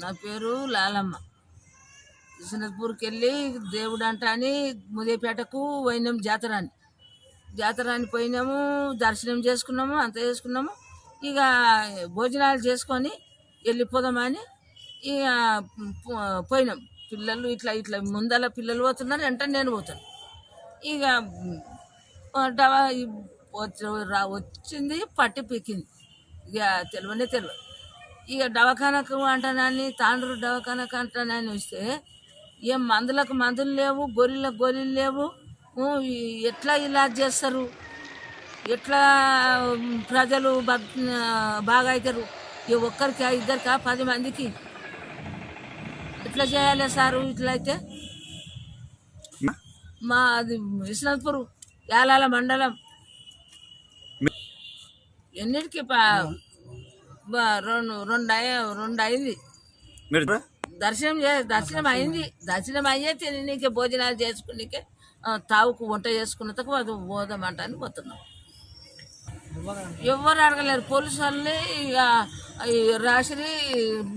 నా పేరు లాలమ్మ. విశ్వనాథ్పూర్కి వెళ్ళి దేవుడు అంట అని ముదేపేటకు పోయినాం జాతర అని జాతర అని పోయినాము దర్శనం చేసుకున్నాము అంత చేసుకున్నాము. ఇక భోజనాలు చేసుకొని వెళ్ళిపోదామని ఇక పోయినాం. పిల్లలు ఇట్లా ఇట్లా ముందల పిల్లలు పోతున్నారు వెంట నేను పోతాను. ఇక వచ్చింది పట్టి పీకింది. ఇక తెలివనే తెలియదు ఇక దవాఖానకు అంటానని తాండ్రు దవాఖానకు అంటానని వస్తే ఏం మందులకు మందులు లేవు గొర్రెలకు గొర్రెలు లేవు ఎట్లా ఇలా చేస్తారు? ఎట్లా ప్రజలు బాగా అవుతారు ఈ ఒక్కరికి ఇద్దరికా పది మందికి ఎట్లా చేయాలి సారు ఇట్లా అయితే? మా అది విశ్వనాథ్పూర్ యాలాల మండలం. ఎన్నిటికి రెండు రెండు రెండు అయింది. మీరు దర్శనం చే దర్శనం అయింది. దర్శనం అయ్యే తిననీకే భోజనాలు చేసుకునికే తావుకు వంట చేసుకున్నందుకు అది పోదామంట అని పోతున్నాం. ఎవరు అడగలేరు. పోలీసు వాళ్ళని ఇక ఈ రాసిరి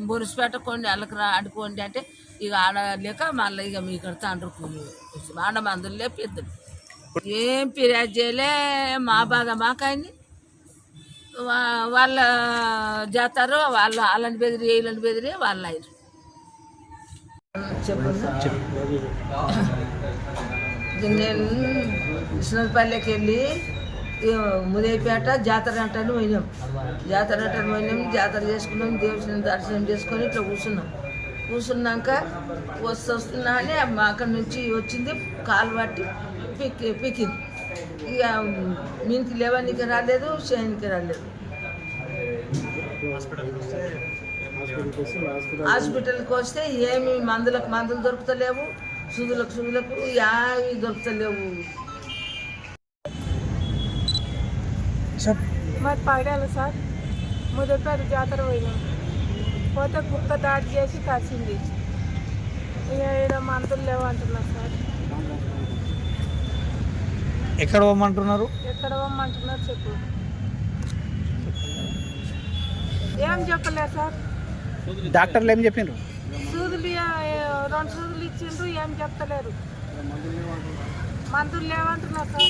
మున్సిపేట కొండి వాళ్ళకి రా అడుకోండి అంటే ఇక ఆడలేక మళ్ళీ ఇక మీ కడతా అంటారు. ఆడ మందులు ఏం ఫిర్యాదు చేయలే మా బాధ మాకైంది. వాళ్ళ చేస్తారు వాళ్ళు వాళ్ళని బెదిరి వీళ్ళని బెదిరి వాళ్ళు అయ్యారు నేను విశ్వనాథపల్లికి వెళ్ళి ముదయపేట జాతర అంటాను పోయినాం. జాతర అంటాను పోయినాం జాతర చేసుకున్నాం దేవుని దర్శనం చేసుకొని ఇట్లా కూర్చున్నాం. కూర్చున్నాక వస్తు వస్తున్నా అని అక్కడి నుంచి వచ్చింది కాలు పట్టి పిక్కి పిక్కింది ఇక మీనికి లేవనికి రాలేదు చేయనికి రాలేదు. హాస్పిటల్కి వస్తే ఏమి మందులకు మందులు దొరుకుతలేవు సూదులకు సూదులకు యావి దొరుకుతలేవు. మరి పగడాలి సార్ ముదపేట జాతర పోయినాం. పోతే కుక్క దాడి చేసి కసింది. ఇక మందులు లేవు అంటున్నారు సార్. ఎక్కడ పోమంటున్నారు? ఎక్కడ పోమంటున్నారు చెప్పు. ఏం చెప్పలేదు సార్? డాక్టర్లు ఏం చెప్పిండ్రు సూదులు రెండు సూదులు ఇచ్చిండ్రు ఏం చెప్తలేరు మందులు లేవంటున్నారు సార్.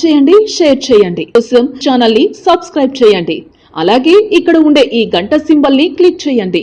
చేయండి షేర్ చేయండి. కోసం ఛానల్ని సబ్స్క్రైబ్ చేయండి. అలాగే ఇక్కడ ఉండే ఈ గంట సింబల్ని క్లిక్ చేయండి.